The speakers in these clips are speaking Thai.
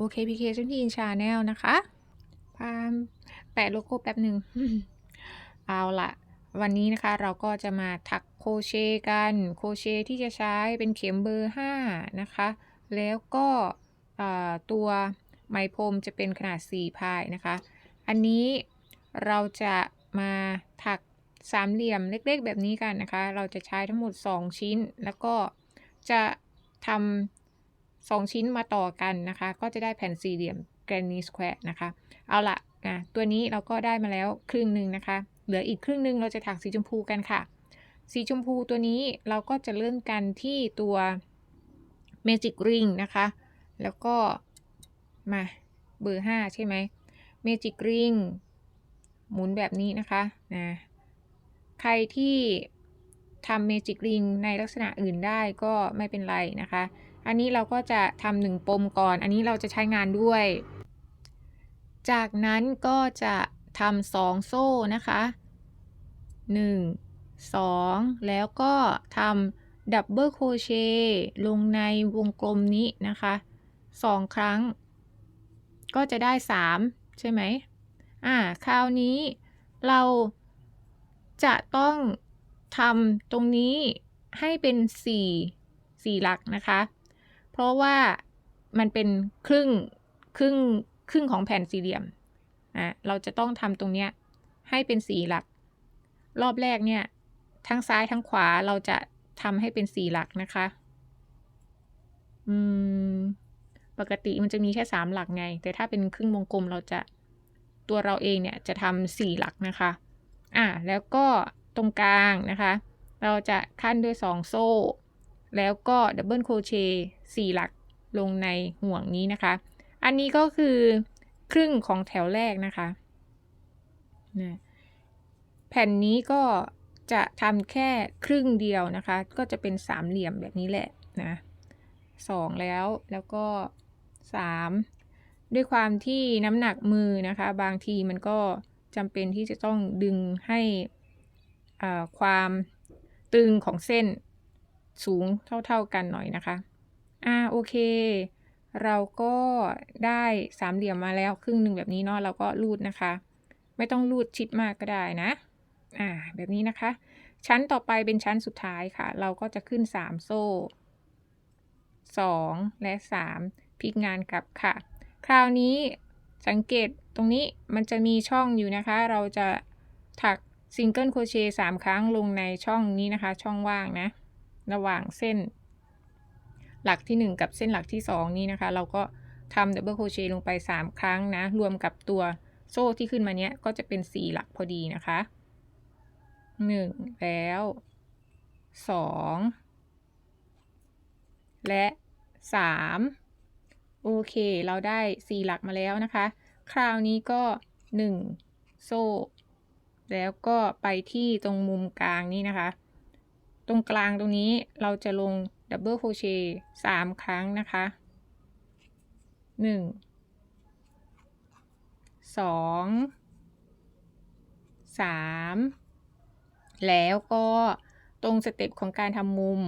OKPK ชุนที่อินชาแนลนะคะพามแปะโลโก้แป๊บหนึ่ง เอาละวันนี้นะคะเราก็จะมาถักโครเชกัน โครเชที่จะใช้เป็นเข็มเบอร์ 5 นะคะ แล้วก็ตัวไหมพรมจะเป็นขนาด 4 พายนะคะ อันนี้เราจะมาถักสามเหลี่ยมเล็กๆ แบบนี้กันนะคะ เราจะใช้ทั้งหมด 2 ชิ้น แล้วก็จะทำ สองชิ้นมาต่อกันนะคะ ก็จะได้แผ่นสี่เหลี่ยมแกรนีสแควร์นะคะ เอาละนะตัวนี้เราก็ได้มาแล้วครึ่งหนึ่งนะคะ เหลืออีกครึ่งหนึ่งเราจะถักสีชมพูกันค่ะ สีชมพูตัวนี้เราก็จะเริ่มกันที่ตัว Magic Ring นะคะ แล้วก็มาเบอร์ 5 ใช่ไหม Magic Ring หมุนแบบนี้นะคะนะใครที่ทำ Magic Ring ในลักษณะอื่นได้ก็ไม่เป็นไรนะคะ อันนี้เราก็จะทำหนึ่งปมก่อน อันนี้เราจะใช้งานด้วย จากนั้นก็จะทำสองโซ่นะคะ1 2แล้วก็ทำดับเบิลโคเชต์ลงในวงกลมนี้นะคะสองครั้ง ก็จะได้3ใช่ไหมอ่าคราวนี้เราจะต้องทำตรงนี้ให้เป็น4 4หลักนะคะ ราะว่ามันเป็นครึ่งครึ่งครึ่งของแผ่นสี่เหลี่ยมอะเราจะต้องทำตรงเนี้ยให้เป็นสี่หลัก รอบแรกเนี่ย ทั้งซ้ายทั้งขวาเราจะทำให้เป็นสี่หลักนะคะ อืม ปกติมันจะมีแค่สามหลักไง แต่ถ้าเป็นครึ่งวงกลมเราจะตัวเราเองเนี่ยจะทำสี่หลักนะคะ อะแล้วก็ตรงกลางนะคะ เราจะขั้นด้วยสองโซ่ แล้วก็ดับเบิลโครเช สี่หลักลงในห่วงนี้นะคะ อันนี้ก็คือครึ่งของแถวแรกนะคะนะแผ่นนี้ก็จะทำแค่ครึ่งเดียวนะคะ ก็จะเป็นสามเหลี่ยมแบบนี้แหละนะสองแล้วแล้วก็สามด้วยความที่น้ำหนักมือนะคะ บางทีมันก็จำเป็นที่จะต้องดึงให้ความตึงของเส้นสูงเท่าๆกันหน่อยนะคะ อ่าโอเค เราก็ได้สามเหลี่ยมมาแล้วครึ่งหนึ่งแบบนี้เนาะเราก็รูดนะคะ ไม่ต้องรูดชิดมากก็ได้นะอ่าแบบนี้นะคะ ชั้นต่อไปเป็นชั้นสุดท้ายค่ะ เราก็จะขึ้น 3 โซ่ 2 และ 3พลิกงานกลับค่ะ คราวนี้สังเกตตรงนี้มันจะมีช่องอยู่นะคะ เราจะถักซิงเกิลโครเชต์สามครั้งลงในช่องนี้นะคะ ช่องว่างนะ ระหว่างเส้น หลักที่ 1 กับเส้นหลักที่ 2 นี้นะคะ เราก็ทำดับเบิลโครเชต์ลงไป 3 ครั้งนะ รวมกับตัวโซ่ที่ขึ้นมาเนี้ยก็จะเป็น 4 หลักพอดีนะคะ 1 แล้ว 2 และ 3 โอเค เราได้ 4 หลักมาแล้วนะคะ คราวนี้ก็ 1 โซ่ แล้วก็ไปที่ตรงมุมกลางนี้นะคะ ตรงกลางตรงนี้เราจะลงดับเบิลโครเชต์สามครั้งนะคะหนึ่งสองสามแล้วก็ตรงสเต็ปของการทำมุม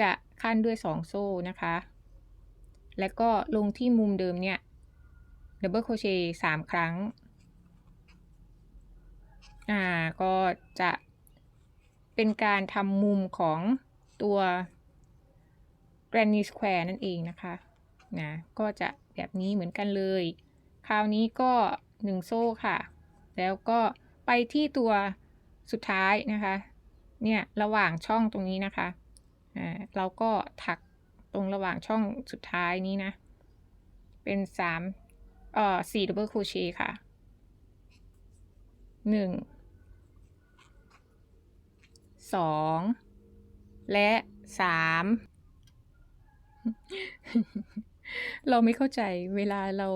จะขั้นด้วยสองโซ่นะคะ แล้วก็ลงที่มุมเดิมเนี่ยดับเบิลโครเชต์สามครั้ง อ่า ก็จะ เป็นการทำมุมของตัว Granny Square นั่นเองนะคะนะก็จะแบบนี้เหมือนกันเลย คราวนี้ก็หนึ่งโซ่ค่ะ แล้วก็ไปที่ตัวสุดท้ายนะคะ เนี่ยระหว่างช่องตรงนี้นะคะอ่าเราก็ถักตรงระหว่างช่องสุดท้ายนี้นะ เป็นสามเอ่อสี่ดับเบิลโครเชต์ค่ะหนึ่ง สองและสามเราไม่เข้าใจเวลาเรา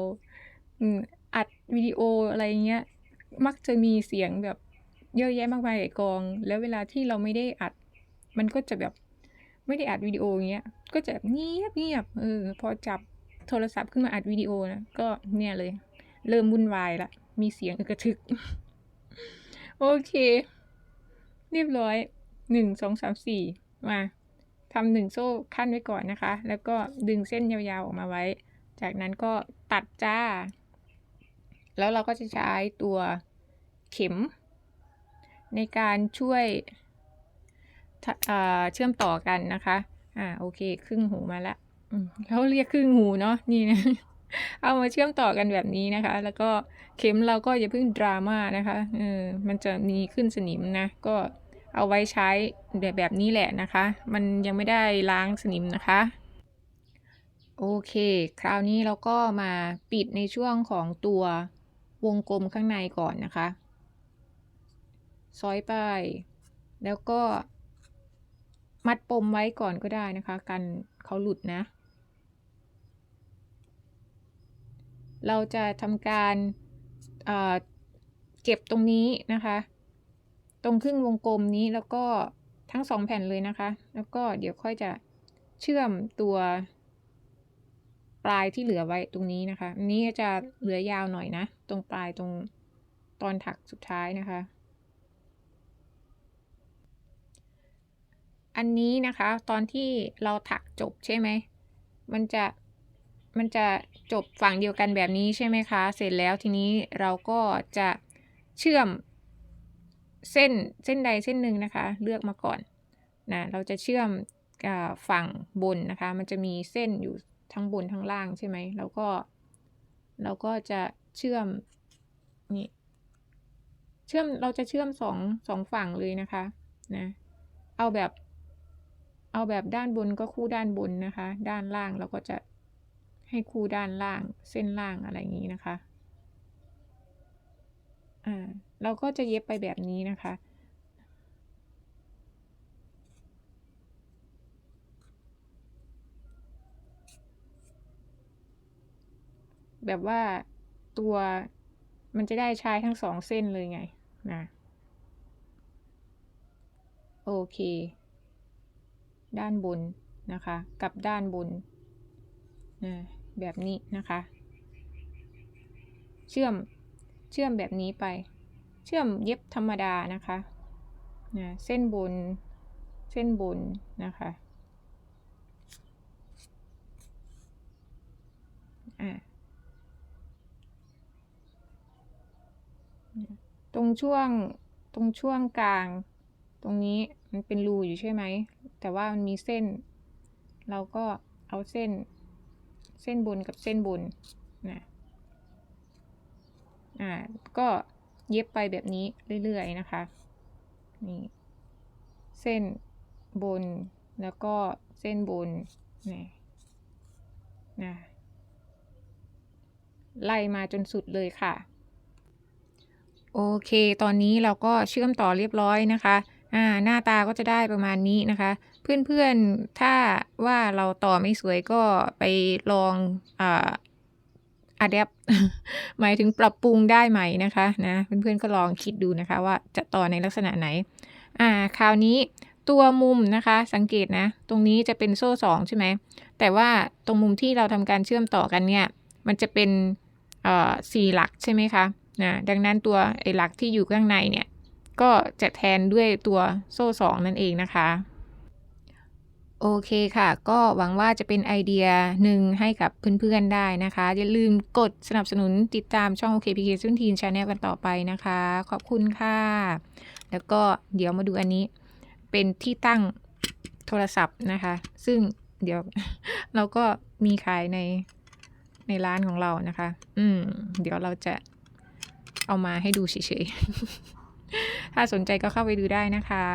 อัดวิดีโออะไรเงี้ย มักจะมีเสียงแบบเยอะแยะมากมายกอง แล้วเวลาที่เราไม่ได้อัด มันก็จะแบบไม่ได้อัดวิดีโอเงี้ย ก็จะเงียบเงียบเออ พอจับโทรศัพท์ขึ้นมาอัดวิดีโอนะ ก็เนี่ยเลย เริ่มวุ่นวายละ มีเสียงกระทึก โอเค เรียบร้อย หนึ่งสองสามสี่มาทำหนึ่งโซ่ขั้นไว้ก่อนนะคะ แล้วก็ดึงเส้นยาวๆออกมาไว้ จากนั้นก็ตัดจ้า แล้วเราก็จะใช้ตัวเข็ม ในการช่วยเชื่อมต่อกันนะคะ อ่าโอเค ครึ่งหูมาละเขาเรียกครึ่งหูเนาะนี่นะ เอามาเชื่อมต่อกันแบบนี้นะคะ แล้วก็เข็มเราก็อย่าเพิ่งดราม่านะคะเออมันจะมีขึ้นสนิมนะ ก็ เอาไว้ใช้แบบแบบนี้แหละนะคะ มันยังไม่ได้ล้างสนิมนะคะ โอเค คราวนี้เราก็มาปิดในช่วงของตัววงกลมข้างในก่อนนะคะ ซอยไป แล้วก็มัดปมไว้ก่อนก็ได้นะคะ กันเขาหลุดนะ เราจะทำการเเก็บตรงนี้นะคะ ตรงครึ่งวงกลมนี้แล้วก็ทั้งสองแผ่นเลยนะคะ แล้วก็เดี๋ยวค่อยจะเชื่อมตัวปลายที่เหลือไว้ตรงนี้นะคะอันนี้จะเหลือยาวหน่อยนะ ตรงปลายตรงตอนถักสุดท้ายนะคะ อันนี้นะคะ ตอนที่เราถักจบใช่ไหม มันจะมันจะจบฝั่งเดียวกันแบบนี้ใช่ไหมคะ เสร็จแล้วทีนี้เราก็จะเชื่อม เส้นเส้นใดเส้นหนึ่งนะคะ เลือกมาก่อนนะเราจะเชื่อมฝั่งบนนะคะ มันจะมีเส้นอยู่ทั้งบนทั้งล่างใช่ไหมเราก็ เราก็จะเชื่อมนี่เชื่อมเราจะเชื่อมสองสองฝั่งเลยนะคะนะเอาแบบ เอาแบบด้านบนก็คู่ด้านบนนะคะ ด้านล่างเราก็จะให้คู่ด้านล่างเส้นล่างอะไรอย่างนี้นะคะอ่า เราก็จะเย็บไปแบบนี้นะคะ แบบว่าตัวมันจะได้ใช้ทั้งสองเส้นเลยไงนะโอเค ด้านบนนะคะ กับด้านบนนะแบบนี้นะคะ เชื่อมเชื่อมแบบนี้ไป เชื่อมเย็บธรรมดานะคะนะเส้นบนเส้นบนนะคะตรงช่วงตรงช่วงกลาง ตรงนี้มันเป็นรูอยู่ใช่ไหม แต่ว่ามันมีเส้น เราก็เอาเส้น เส้นบนกับเส้นบนนะอ่าก็ เย็บไปแบบนี้เรื่อยๆนะคะนี่เส้นบนแล้วก็เส้นบนนี่นะไล่มาจนสุดเลยค่ะ โอเค ตอนนี้เราก็เชื่อมต่อเรียบร้อยนะคะอ่าหน้าตาก็จะได้ประมาณนี้นะคะ เพื่อนๆถ้าว่าเราต่อไม่สวยก็ไปลองอ่า a d a p หมายถึงปรับปรุงได้ใหมนะคะนะเพื่อนๆก็ลองคิดดูนะคะว่าจะต่อในลักษณะไหน อ่าคราวนี้ตัวมุมนะคะสังเกตนะ ตรงนี้จะเป็นโซ่สองใช่ไหมแต่ว่าตรงมุมที่เราทำการเชื่อมต่อกันเนี่ย มันจะเป็นเอ่อสี่หลักใช่ไหมคะนะดังนั้นตัวไอ้หลักที่อยู่ข้างในเนี่ย ก็จะแทนด้วยตัวโซ่สองนั่นเองนะคะ โอเคค่ะ ก็หวังว่าจะเป็นไอเดียหนึ่งให้กับเพื่อนๆได้นะคะ อย่าลืมกดสนับสนุนติดตามช่อง OKPK ซึ่งทีนชาแนลกันต่อไปนะคะ ขอบคุณค่ะ แล้วก็เดี๋ยวมาดูอันนี้ เป็นที่ตั้งโทรศัพท์นะคะ ซึ่งเดี๋ยวเราก็มีขายในในร้านของเรานะคะ อืม เดี๋ยวเราจะเอามาให้ดูเฉยๆ ถ้าสนใจก็เข้าไปดูได้นะคะ